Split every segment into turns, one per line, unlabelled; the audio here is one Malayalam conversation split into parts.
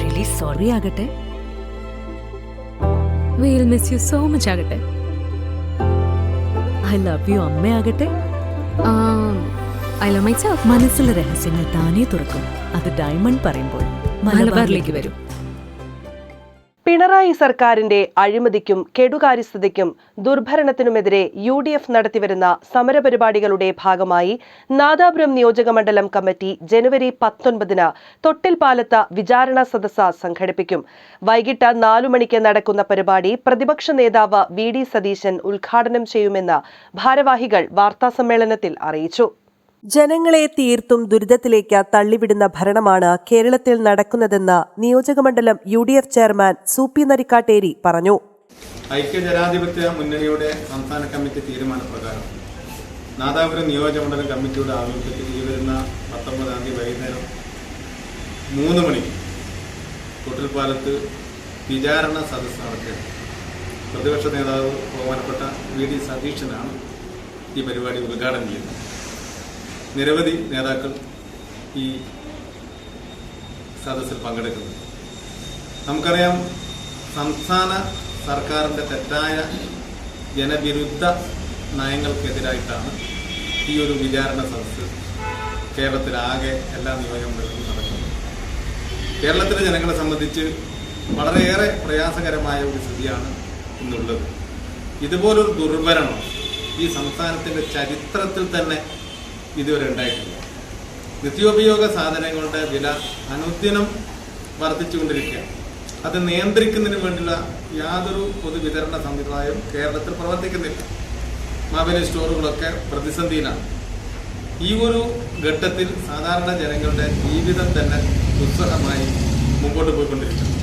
റിയലി സോറി ആകട്ടെ.
Will miss you so much ആകട്ടെ.
ഐ ലവ് യു അമ്മയാകട്ടെ
ഐ ലവ് മൈ സെൽഫ്
മനസ്സിലെ രഹസ്യങ്ങൾ താനേ തുറക്കും. അത് ഡയമണ്ട് പറയുമ്പോൾ
മലബാറിലേക്ക് വരും.
പിണറായി സർക്കാരിന്റെ അഴിമതിക്കും കെടുകാര്യസ്ഥതയ്ക്കും ദുർഭരണത്തിനുമെതിരെ യു ഡി എഫ് നടത്തിവരുന്ന സമരപരിപാടികളുടെ ഭാഗമായി നാദാപുരം നിയോജകമണ്ഡലം കമ്മിറ്റി ജനുവരി പത്തൊൻപതിന് തൊട്ടിൽപാലത്ത് വിചാരണ സദസ്സ സംഘടിപ്പിക്കും. വൈകിട്ട് നാലു മണിക്ക് നടക്കുന്ന പരിപാടി പ്രതിപക്ഷ നേതാവ് വി ഡി സതീശൻ ഉദ്ഘാടനം ചെയ്യുമെന്ന് ഭാരവാഹികൾ വാർത്താസമ്മേളനത്തിൽ അറിയിച്ചു. ജനങ്ങളെ തീർത്തും ദുരിതത്തിലേക്ക് തള്ളിവിടുന്ന ഭരണമാണ് കേരളത്തിൽ നടക്കുന്നതെന്ന് നിയോജകമണ്ഡലം U D F chairman Soopy Narikkatteri പറഞ്ഞു.
ഐക്യജനാധിപത്യ മുന്നണിയുടെ സംസ്ഥാന കമ്മിറ്റി തീരുമാനപ്രകാരം നാദാപുരം നിയോജകമണ്ഡലം കമ്മിറ്റിയുടെ ആഭിമുഖ്യത്തിൽ ഈ വരുന്ന പത്തൊമ്പതാം തീയതി വൈകുന്നേരം മൂന്ന് മണിക്ക് തൊട്ടിൽപ്പാലത്ത് വിചാരണ സദസ്സ് നടത്തിയത് പ്രതിപക്ഷ നേതാവ് ബഹുമാനപ്പെട്ട വി ഡി സതീശനാണ് ഈ പരിപാടി ഉദ്ഘാടനം ചെയ്യുന്നത്. നിരവധി നേതാക്കൾ ഈ സദസ്സിൽ പങ്കെടുക്കുന്നത് നമുക്കറിയാം സംസ്ഥാന സർക്കാരിന്റെ തെറ്റായ ജനവിരുദ്ധ നയങ്ങൾക്കെതിരായിട്ടാണ് ഈ ഒരു വിചാരണ സദസ്സ് കേരളത്തിലാകെ എല്ലാ നിയോജകമണ്ഡലങ്ങളും നടക്കുന്നത്. കേരളത്തിലെ ജനങ്ങളെ സംബന്ധിച്ച് വളരെയേറെ പ്രയാസകരമായ ഒരു സ്ഥിതിയാണ് ഇന്നുള്ളത്. ഇതുപോലൊരു ദുർഭരണം ഈ സംസ്ഥാനത്തിന്റെ ചരിത്രത്തിൽ തന്നെ ഇതുവരെ ഉണ്ടായിട്ടില്ല. നിത്യോപയോഗ സാധനങ്ങളുടെ വില അനുദിനം വർദ്ധിച്ചുകൊണ്ടിരിക്കുകയാണ്. അത് നിയന്ത്രിക്കുന്നതിന് വേണ്ടിയുള്ള യാതൊരു പൊതുവിതരണ സംവിധാനവും കേരളത്തിൽ പ്രവർത്തിക്കുന്നില്ല. മൊബൈൽ സ്റ്റോറുകളൊക്കെ പ്രതിസന്ധിയിലാണ്. ഈ ഒരു ഘട്ടത്തിൽ സാധാരണ ജനങ്ങളുടെ ജീവിതം തന്നെ ദുസ്സഹമായി മുമ്പോട്ട് പോയിക്കൊണ്ടിരിക്കുന്നു.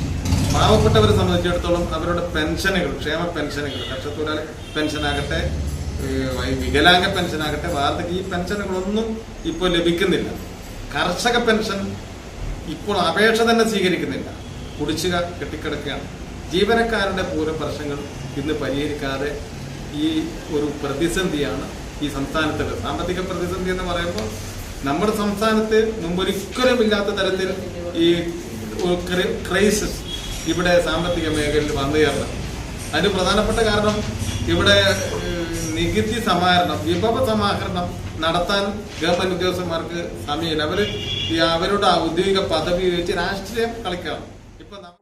പാവപ്പെട്ടവരെ സംബന്ധിച്ചിടത്തോളം അവരുടെ പെൻഷനുകൾ ക്ഷേമ പെൻഷനുകൾ കർഷകത്തൊഴിലാളി പെൻഷനാകട്ടെ വികലാംഗ പെൻഷനാകട്ടെ വാർദ്ധക്യ ഈ പെൻഷനുകളൊന്നും ഇപ്പോൾ ലഭിക്കുന്നില്ല. കർഷക പെൻഷൻ ഇപ്പോൾ അപേക്ഷ തന്നെ സ്വീകരിക്കുന്നില്ല. കുടിശ്ശിക കെട്ടിക്കിടക്കുകയാണ്. ജീവനക്കാരുടെ പൂരം പ്രശ്നങ്ങൾ ഇന്ന് പരിഹരിക്കാതെ ഈ ഒരു പ്രതിസന്ധിയാണ് ഈ സംസ്ഥാനത്തുള്ളത്. സാമ്പത്തിക പ്രതിസന്ധി എന്ന് പറയുമ്പോൾ നമ്മുടെ സംസ്ഥാനത്ത് മുമ്പൊരിക്കലും ഇല്ലാത്ത തരത്തിൽ ഈ ക്രൈസിസ് ഇവിടെ സാമ്പത്തിക മേഖലയിൽ വന്നു ചേർന്നത് അതിന് പ്രധാനപ്പെട്ട കാരണം ഇവിടെ നികുതി സമാഹരണം വിഭവ സമാഹരണം നടത്താൻ ഗവൺമെന്റ് ഉദ്യോഗസ്ഥന്മാർക്ക് സമയമില്ല. അവർ അവരുടെ ഔദ്യോഗിക പദവി ഉപയോഗിച്ച് രാഷ്ട്രീയം കളിക്കണം.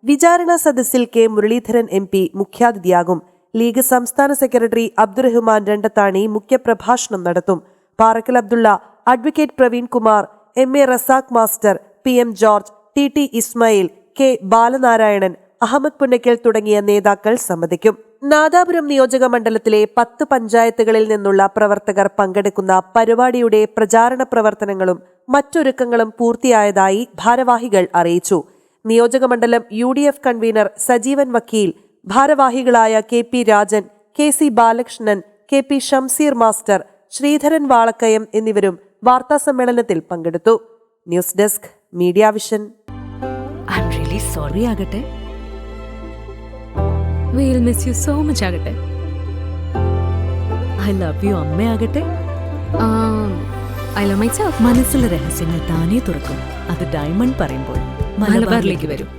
വിചാരണ സദസ്സിൽ കെ. മുരളീധരൻ എം. പി മുഖ്യാതിഥിയാകും. ലീഗ് സംസ്ഥാന സെക്രട്ടറി അബ്ദുറഹ്മാൻ രണ്ടത്താണി മുഖ്യപ്രഭാഷണം നടത്തും. Parakkal Abdulla advocate Praveen Kumar M. A. Razak master P. M. George T. T. Ismail K. Balanarayanan Ahmed Punnakkal തുടങ്ങിയ നേതാക്കൾ സംബന്ധിക്കും നാദാപുരം നിയോജക മണ്ഡലത്തിലെ പത്ത് പഞ്ചായത്തുകളിൽ നിന്നുള്ള പ്രവർത്തകർ പങ്കെടുക്കുന്ന പരിപാടിയുടെ പ്രചാരണ പ്രവർത്തനങ്ങളും മറ്റൊരുക്കങ്ങളും പൂർത്തിയായതായി ഭാരവാഹികൾ അറിയിച്ചു. നിയോജകമണ്ഡലം U D F convener Sajeevan വക്കീൽ ഭാരവാഹികളായ K P Rajan K C Balakrishnan K P Shamseer master Sreedharan Valakkayam എന്നിവരും വാർത്താ സമ്മേളനത്തിൽ പങ്കെടുത്തു. News desk media vision.
Sorry ആകട്ടെ.
Will miss you so much ആകട്ടെ.
ഐ ലവ് യു അമ്മയാകട്ടെ.
ഐ ലവ് മൈ സെൽഫ്
മനസ്സിലെ രഹസ്യങ്ങൾ താനേ തുറക്കും. അത് ഡയമണ്ട് പറയുമ്പോൾ
മലബാറിലേക്ക് വരും.